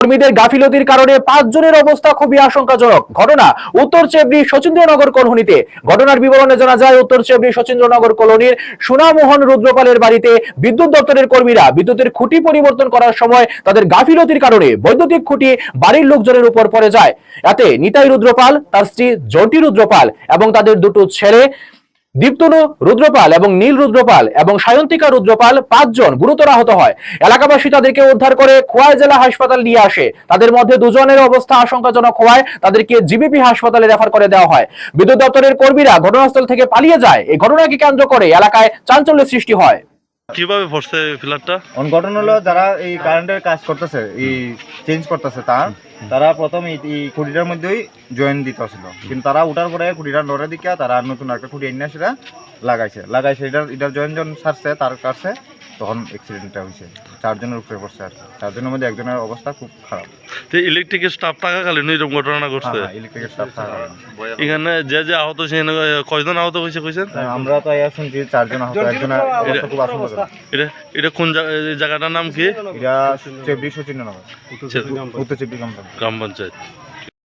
কর্মীদের গাফিলতির কারণে পাঁচজনের অবস্থা খুবই আশঙ্কাজনক। ঘটনা উত্তর চেবড়ি শচীন্দ্রনগর কলোনিতে। ঘটনার বিবরণে জানা যায়, উত্তর চেবড়ি শচীন্দ্রনগর কলোনির সুনামোহন রুদ্রপালের বাড়িতে বিদ্যুৎ দপ্তরের কর্মীরা বিদ্যুতের খুঁটি পরিবর্তন করার সময় তাদের গাফিলতির কারণে বৈদ্যুতিক খুঁটি বাড়ির লোকজনের উপর পড়ে যায়। এতে নিতাই রুদ্রপাল, তার স্ত্রী জন্টি রুদ্রপাল এবং তাদের দুটো ছেলে দীপ্তনু রুদ্রপাল এবং নীল রুদ্রপাল এবং সায়ন্তিকা রুদ্রপাল পাঁচজন গুরুতর আহত হয়। এলাকাবাসী তাদেরকে উদ্ধার করে খোয়াই জেলা হাসপাতাল নিয়ে আসে। তাদের মধ্যে দুজনের অবস্থা আশঙ্কাজনক হওয়ায় তাদেরকে জিবিপি হাসপাতালে রেফার করে দেওয়া হয়। বিদ্যুৎ দপ্তরের কর্মীরা ঘটনাস্থল থেকে পালিয়ে যায়। এই ঘটনাকে কেন্দ্র করে এলাকায় চাঞ্চল্যের সৃষ্টি হয়। কীভাবে পড়ছে ফ্ল্যাটটা? ঘটনা হলো যারা এই কারেন্টের কাজ করতেছে এই চেঞ্জ করতেছে তার তারা প্রথম এই খুঁটিটার মধ্যেই জয়েন দিতে ছিল। কিন্তু তারা উঠার পরে খুঁটিটা নড়ে দিকে তারা নতুন একটা খুঁটি এনে সেটা লাগাইছে। লাগাইছে এটার এটার জয়েন যখন সারছে তার কাছে তখন অ্যাক্সিডেন্টটা হয়েছে। চারজনের উপরে পড়ছে আর কি। চারজনের মধ্যে একজনের অবস্থা খুব খারাপ। তো ইলেকট্রিকের স্টাফ থাকাকালীন এরকম ঘটনা ঘটছে? ইলেকট্রিকের স্টাফ থাকার কারণে। এখানে যে যে আহত হয়েছে কয়জন আহত হয়েছে কইছেন? আমরা তো শুনছি চারজন আহত একজনের অবস্থা খুব আশঙ্কাজনক। এটা এটা কোন জায়গা- এই জায়গাটার নাম কি? এটা উত্তর কোম্পানি গ্রাম পঞ্চায়েত।